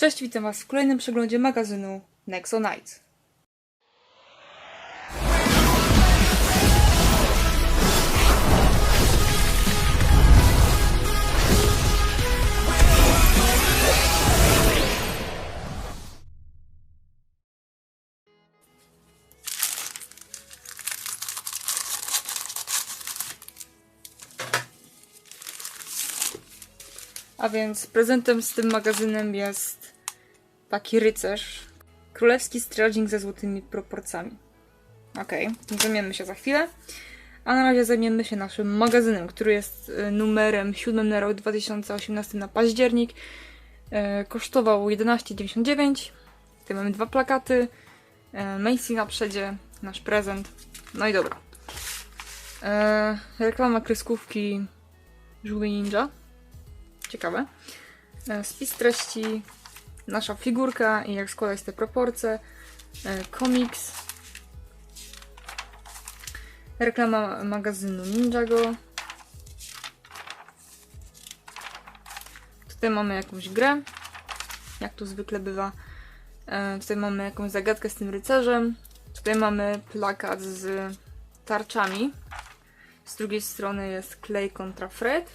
Cześć, witam Was w kolejnym przeglądzie magazynu Nexo Nights. A więc prezentem z tym magazynem jest taki rycerz. Królewski strażnik ze złotymi proporcjami. Okej, tym zajmiemy się za chwilę. A na razie zajmiemy się naszym magazynem, który jest y, numerem 7 na rok 2018 na październik. E, Kosztował 11,99. Tutaj mamy dwa plakaty. E, Macy na przodzie, nasz prezent. No i dobra. Reklama kreskówki Żółwie Ninja. Ciekawe. Spis treści, nasza figurka i jak składać te proporcje, e, komiks, reklama magazynu Ninjago. Tutaj mamy jakąś grę, jak to zwykle bywa. E, Tutaj mamy jakąś zagadkę z tym rycerzem. Tutaj mamy plakat z tarczami. Z drugiej strony jest Clay kontra Fred.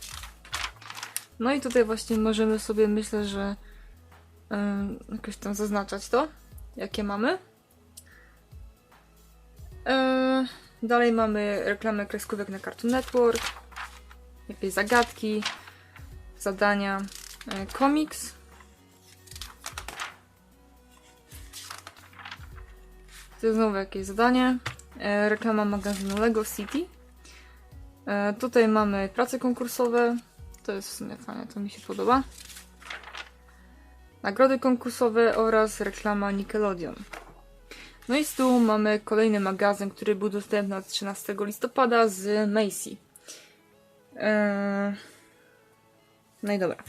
No i tutaj właśnie możemy sobie, myślę, że ym, jakoś tam zaznaczać to, jakie mamy. Yy, dalej mamy reklamę kreskówek na Cartoon Network, jakieś zagadki, zadania, yy, komiks. To znowu jakieś zadanie. Yy, reklama magazynu Lego City. Yy, tutaj mamy prace konkursowe, to jest w sumie fajne, to mi się podoba. Nagrody konkursowe oraz reklama Nickelodeon. No i z tyłu mamy kolejny magazyn, który był dostępny od 13 listopada z Macy. Eee... No i dobra.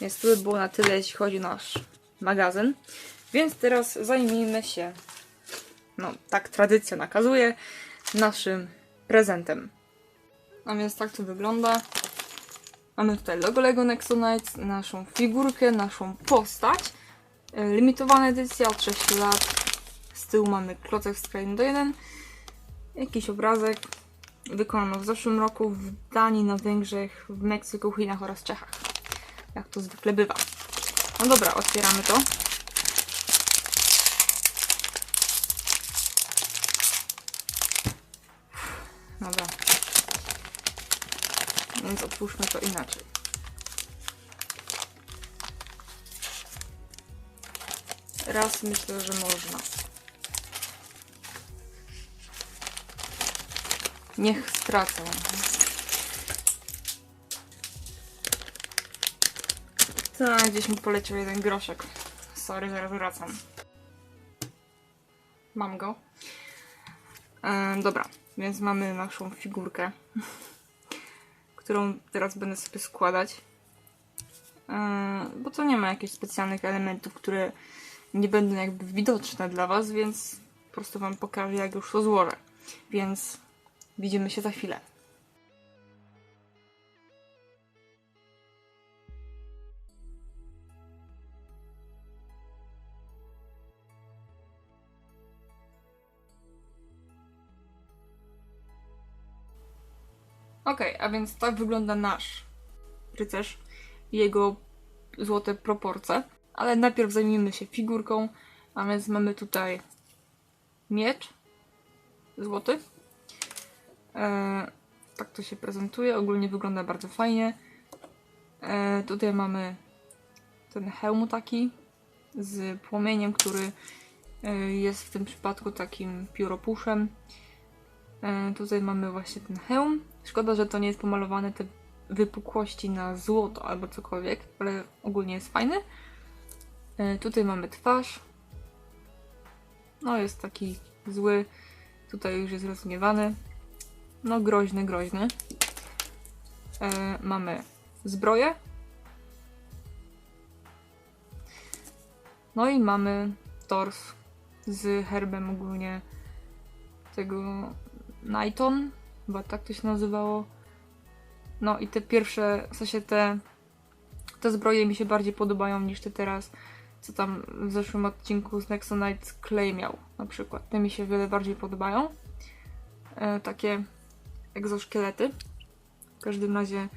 Więc to by było na tyle, jeśli chodzi o nasz magazyn. Więc teraz zajmijmy się, no tak tradycja nakazuje, naszym prezentem. A więc tak to wygląda. Mamy tutaj logo Lego Nexonites, naszą figurkę, naszą postać. E, Limitowana edycja od 6 lat. Z tyłu mamy klocek z krainy do 1. Jakiś obrazek. Wykonano w zeszłym roku w Danii, na Węgrzech, w Meksyku, Chinach oraz Czechach. Jak to zwykle bywa. No dobra, otwieramy to. Dobra. Więc otwórzmy to inaczej. Raz myślę, że można. Niech stracę. Tak, gdzieś mi poleciał jeden groszek. Sorry, zaraz wracam. Mam go. E, dobra, więc mamy naszą figurkę którą teraz będę sobie składać. Yy, bo to nie ma jakichś specjalnych elementów, które nie będą jakby widoczne dla Was, więc po prostu Wam pokażę, jak już to złożę. Więc widzimy się za chwilę. Okej, a więc tak wygląda nasz rycerz i jego złote proporcje. Ale najpierw zajmijmy się figurką, a więc mamy tutaj miecz złoty. E, tak to się prezentuje, ogólnie wygląda bardzo fajnie. E, tutaj mamy ten hełm taki z płomieniem, który e, jest w tym przypadku takim pióropuszem. E, tutaj mamy właśnie ten hełm. Szkoda, że to nie jest pomalowane te wypukłości na złoto albo cokolwiek, ale ogólnie jest fajny. E, tutaj mamy twarz. No jest taki zły. Tutaj już jest rozgniewany. No groźny, groźny. E, mamy zbroję. No i mamy tors z herbem ogólnie tego Nighton, chyba tak to się nazywało. No i te pierwsze, w sensie te te zbroje mi się bardziej podobają niż te teraz, co tam w zeszłym odcinku z Nexonite Clay miał na przykład. Te mi się wiele bardziej podobają. E, takie egzoszkielety. W każdym razie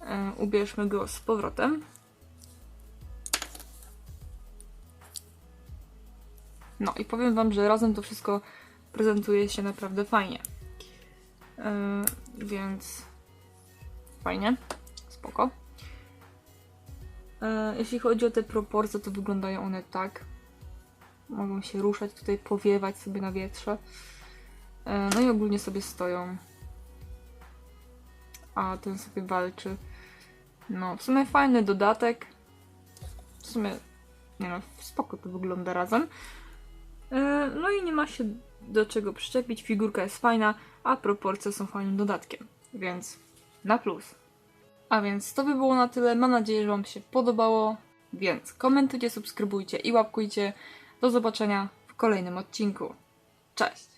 e, ubierzmy go z powrotem. No i powiem wam, że razem to wszystko prezentuje się naprawdę fajnie. Yy, więc fajnie, spoko. Yy, jeśli chodzi o te proporcje, to wyglądają one tak. Mogą się ruszać tutaj, powiewać sobie na wietrze. Yy, no i ogólnie sobie stoją. A ten sobie walczy. No, w sumie fajny dodatek. W sumie, nie no, spoko to wygląda razem. Yy, No i nie ma się do czego przyczepić, figurka jest fajna, a proporcje są fajnym dodatkiem, więc na plus. A więc to by było na tyle, mam nadzieję, że Wam się podobało, więc komentujcie, subskrybujcie i łapkujcie. Do zobaczenia w kolejnym odcinku. Cześć!